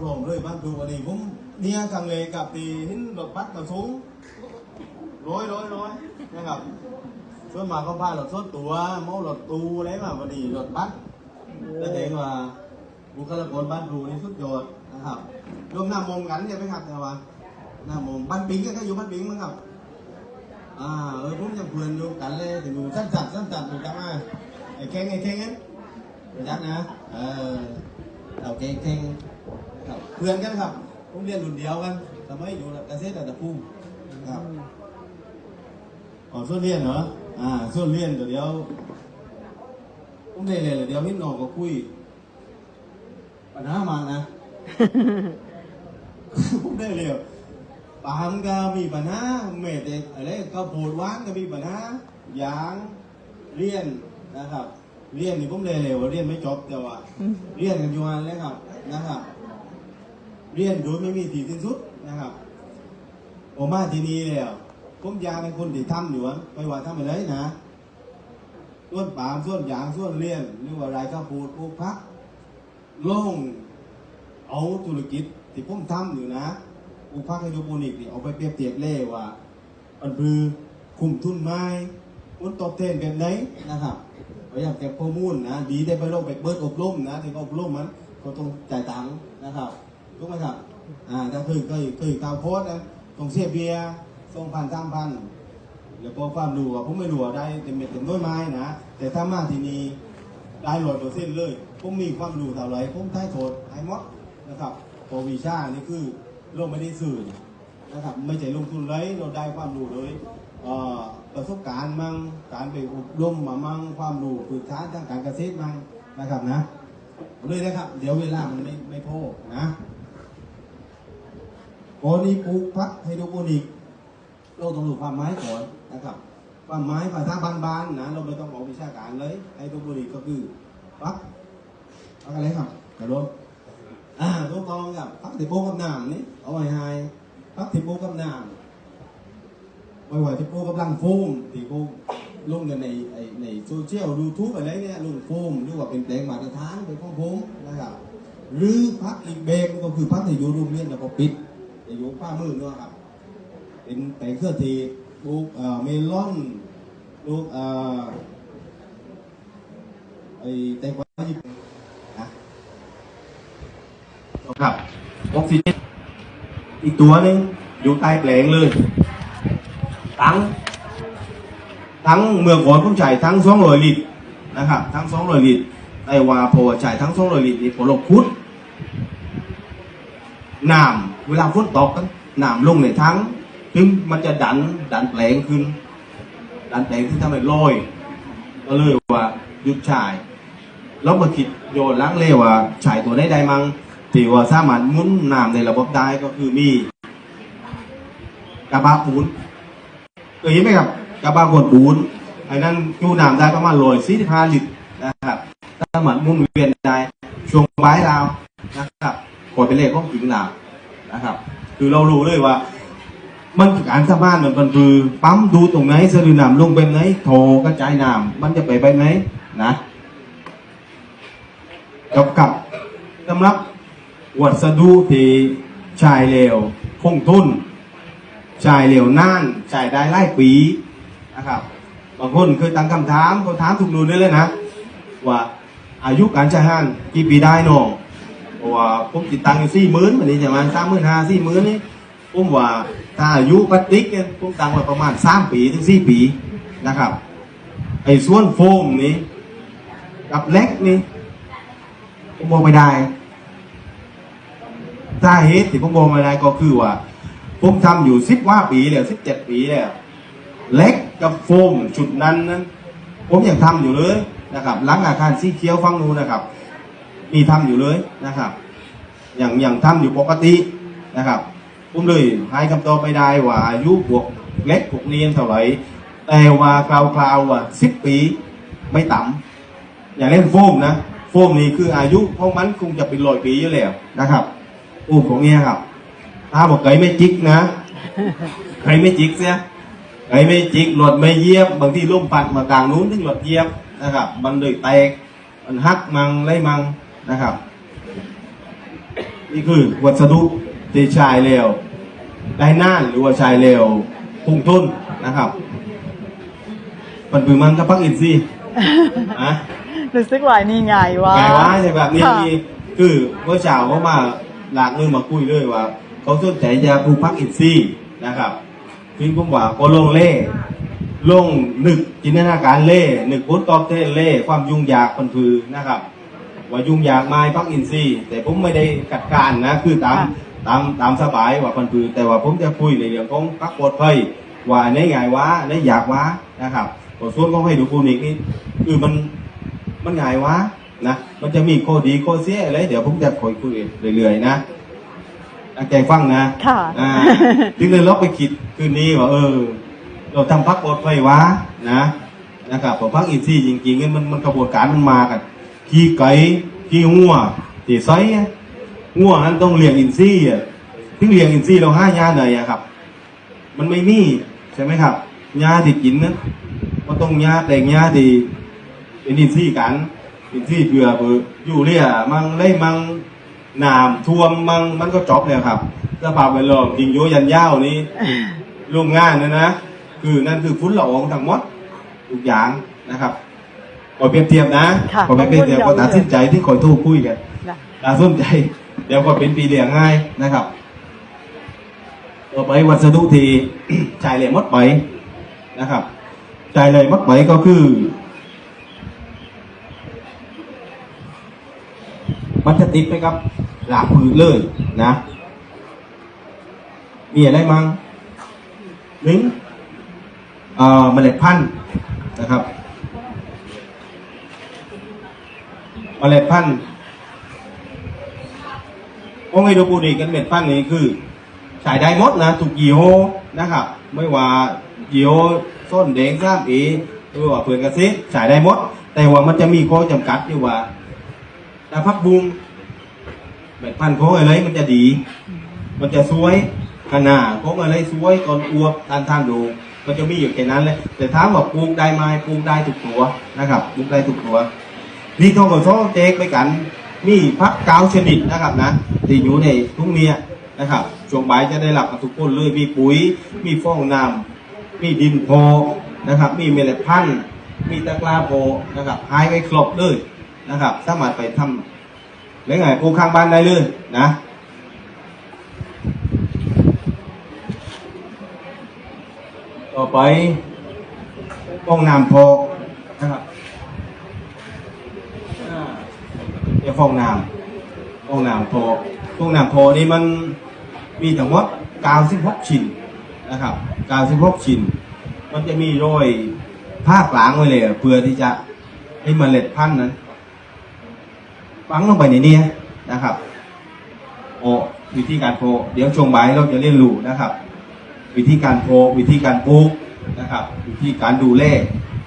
พร้อมเลยบ้านดูวันนี้ผมเนี่ยกังเลกับตีหินรถบัสกับสูงร้อยร้อยร้อยนะครับส่วนมากก็พารถส่วนตัวเมารถตูอะไรมาวันนี้รถบัสแสดงว่าบุคลากรบ้านดูนี่สุดยอดนะครับรวมหน้ามงกันใช่ไหมครับแต่ว่าหน้ามงบ้านปิงก็อยู่บ้านปิงมั้งครับอ่าเออผมยังเพื่อนอยู่กันเลยถึงดูสั้นจัดสั้นจัดอยู่จังมาไอ้แข้งไอ้แข้งนั้นจัดนะเออเอาแข้งแข้ง ครับเพื่อนกันครับผมเรียนรุ่นเดียวกันสมัยอยู่เกษตรอัตตภูมิครับอ๋อส่วนเรียนเหรออ่าส่วนเรียนเดี๋ยวผมเดียวผมได้เลยเดี๋ยวพี่น้องก็คุยปัญหามานะผมได้เลยปามก็มีปัญหาเมดเด็กอะไรก็โพดหวานก็มีปัญหายางเรียนนะครับ เรียนนี่ผมได้เลยว่าเรียนไม่จบแต่ว่า เรียนกันอยู่วันเลยครับนะครับ เรียนโดยไม่มีที่สิ้นสุดนะครับผมมาที่นี่แล้วผมยากให้คนที่ทำอยู่อะไม่ว่าทำอะไรนะส่วนปามส่วนยางส่วนเรียนหรือว่าไรข้าวโพดปลูกพักลงเอาธุรกิจที่ผมทำอยู่นะปลูกพักไฮโดรโปนิกนี่เอาไปเปรียบเทียบเล่ว่ามันคือคุมทุนไม้มันตอบแทนแบบไหนนะครับพยายามเก็บข้อมูลนะดีได้ไปลงไปเบิดอบรมนะที่เขาอบรมมันเขาต้องจ่ายตังค์นะครับ ถูกไหมครับอ่าถ้าเคยเคยเคยกาวโพสนะต้องเสียเบียร์สองพันสามพันแล้วก็ความรู้อะผมไม่รู้ว่าได้เต็มเม็ดเต็มด้วยไม้นะ แต่ถ้ามาที่นี่ได้ร้อยเปอร์เซ็นเลย ผมมีความรู้เท่าไหรผมได้โทษให้หมดนะครับโปรวิชานี่คือลงไม่ได้สื่อนะครับไม่ใช่ลงทุนเลยเราได้ความรู้เลยเอ่อประสบการณ์มั่งการไปอบรมมามั่งความรู้พื้นฐานทางการเกษตรมั่งนะครับนะเลยนะครับ เดี๋ยวเวลามันไม่ไม่พอนะ กรณีปลูกพักไฮโดรโปนิก เราต้องรู้ความหมายก่อนนะครับความหมายภาษาบานๆนะเราไม่ต้องออกวิชาการเลยไฮโดรโปนิกก็คือพักพักอะไรครับกระโดดอ่าถูกต้องครับพักที่ปลูกกับน้ำนี่เอาไว้ให้พักที่ปลูกกับน้ำไว้ไว้ที่ปลูกกับลังโฟมที่ปลูกลงกันในในโซเชียลยูทูบอะไรเนี่ยลงโฟมหรือว่าเป็นแปลงมาตรฐานเป็นของผมนะครับหรือพักอีกแบบก็คือพักที่อยู่โรงเรียนแล้วก็ปิด จะอยู่ป้ามือเนาะครับ เป็นแตงเครือเทศลูกเมลอนลูกอไอ้แตงกวาญี่ปุ่นนะครับออกซิเจนอีกตัวหนึงอยู่ใต้แปลงเลย ทั้ง ทั้งเมื่อก่อนผมจ่ายทั้งสองร้อยลิตรนะครับ ทั้งสองร้อยลิตรแต่ว่าพอจ่ายทั้งสองร้อยลิตรนี่ผลลพุทธน้ำ เวลาฝนตกน้ำลงในทั้งถึงมันจะดันดันแปลงขึ้น ดันแปลงที่ทำให้ลอยก็เลยว่าหยุดฉายแล้วมาคิดโยนล้างเล่ว่าฉายตัวได้ใดมั้งที่ว่าสามารถมุนน้ำในระบบได้ก็คือมีกระบะปูนเคยเห็นไหมครับกระบะขวดปูนไอ้นั่นจูน้ำได้ประมาณร้อยสี่สิบห้าลิตรนะครับสามารถมุนเวียนได้ช่วงบ่ายดาวนะครับกดเป็นเลขของถึงหนา นะครับ คือเรารู้เลยว่า มันการสร้างบ้านมันมันคือปั๊มดูตรงไหนสะดือน้ำลงไปไหนโถกระจายน้ำมันจะไปไปไหนนะกับกับสำหรับวัสดุที่ชายเหลวคงทุนชายเหลวน่านชายได้ไล่ปีนะครับบางคนเคยตั้งคำถามเขาถามถูกดูนได้เลยนะว่าอายุการใช้งานกี่ปีได้เนาะ เพราะว่าผมติดตังค์อยู่สี่หมื่นวันนี้ใช่ไหมสามหมื่นห้าสี่หมื่นนี่ผมว่าถ้าอายุปฏิกเนี่ยผมตังไว้ประมาณสามปีถึงสี่ปีนะครับ ไอ้ส่วนโฟมนี่กับเล็กนี่ผมบอกไม่ได้สาเหตุที่ผมบอกไม่ได้ก็คือว่า ผมทำอยู่สิบว่าปีแล้วสิบเจ็ดปีแล้วเล็กกับโฟมชุดนั้นนั้น ผมยังทำอยู่เลยนะครับหลังอาคารสีเขียวฟังนู้นนะครับ มีทำอยู่เลยนะครับ อย่างอย่างทำอยู่ปกตินะครับผมเลยให้คำตอบไม่ได้ว่าอายุพวกเล็กพวกเนียนเท่าไหร่แต่ว่าคราวๆว่าสิบปีไม่ต่ำอย่างเล่นโฟมนะโฟมนี่คืออายุของมันคงจะเป็นร้อยปีอยู่แล้วนะครับโอ้ของเนี้ยครับ ถ้าบอกไก่ไม่จิกนะไก่ไม่จิกเสียไก่ไม่จิกหลอดไม่เยียบบางทีล่มปัดมากลางนู้นถึงหลอดเยียบนะครับ มันเลยแตกมันหักมังไล่มัง นะครับมีนี่คือวัสดุที่ใช้เร็วได้นานหรือว่าใช้เร็วพุ่งทุนนะครับมันปือมันก็พักอินซี่อะรู้สึกว่านี่ไงวะไงวะใช่แบบนี้ค่ะนี่คือเมื่อเช้าเขามาหลากมือมาคุยเลยว่า เขาสนใจจะปลูกพักอินซี่นะครับคือผมว่าก็ลงเล่ลงนึกจินตนาการเล่นึกพุทตอบเทนเล่ความยุ่งยากมันคือนะครับ ว่ายุ่งยากไม้พักอินซี่แต่ผมไม่ได้กัดการนะคือตามค่ะตามตามสบายว่าพันพือแต่ว่าผมจะคุยในเรื่องของพักปลอดภัยว่าในไงวะในอยากวะนะครับบทส่วนของให้ดูคูนิกนี่คือมันมันไงวะนะมันจะมีข้อดีข้อเสียอะไรเดี๋ยวผมจะคุยคุยเรื่อยๆนะตั้งใจฟังนะค่ะอ่าถึงเลยลบไปคิดคืนนี้ว่าเออ เราทำพักปลอดภัยวะนะนะครับผมพักอินซี่จริงๆเนี่ยมันมันกระบวนการมันมากัน ขี้ไก่ขี้งัวตีไซอะงัวนั้นต้องเลี้ยงอินซี่อะถึงเลี้ยงอินซี่เราห้ายาไหนอะครับ มันไม่มีใช่ไหมครับยาที่กินนั้นมันต้องยาแต่งยาที่เป็นอินซี่กัน อินซี่เพื่อเพื่ออยู่เรียมังไล่มังน้ำท่วมมังมันก็จบเลยครับสภาพแวดล้อมจริงโยยันยาวนี้โรงงานนะนะ คือนั่นคือฝุ่นละอองทั้งหมดทุกอย่างนะครับ ขอเปรียบเทียบนะค่ะขอไม่เปรียบเทียบขขออบคุณตัดสินใจที่คอยทู่คุยกันนะ ตัดสินใจ เดี๋ยวก็เป็นปีเลี้ยงง่ายนะครับต่อไปวัสดุที่จ่ายเลยหมดไปนะครับจ่ายเลยหมดไปก็คือ มันจะติดไปกับ หลากผืนเลยนะ มีอะไรมั่งหนึ่งเอ่อเมล็ดพันธุ์นะครับ เมล็ดพันธุ์พวกไฮโดรโปนิกกันเมล็ดพันธุ์นี่คือใช้ได้หมดนะถูกยี่ห้อนะครับ ไม่ว่ายี่ห้อส้นแดงซ้ำเอหรือว่าเพื่อนกระซิใช้ได้หมด แต่ว่ามันจะมีข้อจำกัดอยู่ว่าถ้าพักบุงเมล็ดพันธุ์ของอะไรมันจะดี มันจะสวยขนาดของอะไรสวยตอนอวบทานทานดูมันจะมีอยู่แค่นั้นเลยแต่ถามว่าปลูกได้ไหมปลูกได้ทุกตัวนะครับปลูกได้ทุกตัว นี่ทองกับเจ๊กไปกัน มีพักก้าชนิดนะครับนะที่อยู่ในทุ่งเนี้ยนะครับช่วงบ่ายจะได้รับกันทุกคนเลยมีปุ๋ย มีฟองน้ำมีดินโพนะครับ มีเมล็ดพันธุ์ มีตะกร้าโพนะครับหายไปครบเลยนะครับ สามารถไปทำแล้วไงปลูกข้างบ้านได้เลยนะต่อไปฟองน้ำโพนะครับ เดี๋ยวฟองน้ำฟองน้ำโพฟองน้ำโพนี่มันมีทั้งหมด96ชิ้นนะครับ96ชิ้น มันจะมีโรยผ้ากลางไว้เลยเพื่อที่จะให้เมล็ดพันธุ์นั้นฝังลงไปในนี้นะครับ โอวิธีการโพเดี๋ยวช่วงบ่ายเราจะเรียนรู้นะครับ วิธีการโพวิธีการปลูกนะครับ วิธีการดูแล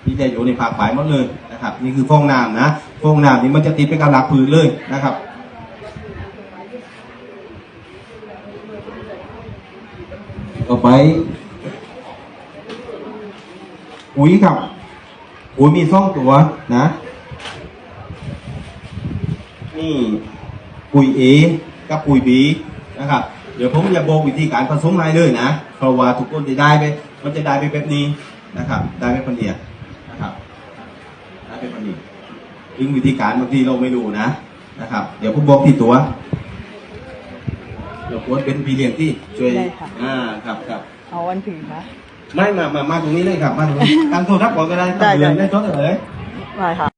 ที่จะอยู่ในภาคฝ่ายหมดเลยนะครับ นี่คือฟองน้ำนะ ฟองน้ำนี่มันจะติดไปกับหลักพื้นเลยนะครับต่อไปปุ๋ยครับปุ๋ยมีซ่องตัวนะนี่ปุ๋ย A กับปุ๋ย B นะครับ เดี๋ยวผมจะบอกวิธีการผสมให้เลยนะเพราะว่าทุกคนจะได้ไปมันจะได้ไปแบบนี้นะครับ ได้ไปคนเดียวนะครับ ได้ไปคนนี้ ถึงวิธีการบางทีเราไม่รู้นะนะครับ เดี๋ยวผมบอกที่ตัวเดี๋ยวโค้ชเป็นพี่เลี้ยงที่ช่วยได้ค่ะ อ่าครับครับเอาวันถึงคะ ไม่มามามาตรงนี้เลยครับมาตรงนี้ตั้งโทรทัศน์ก่อนก็ได้ตั้งได้เดือนได้ ได้โทรศัพท์เลย ได้ค่ะ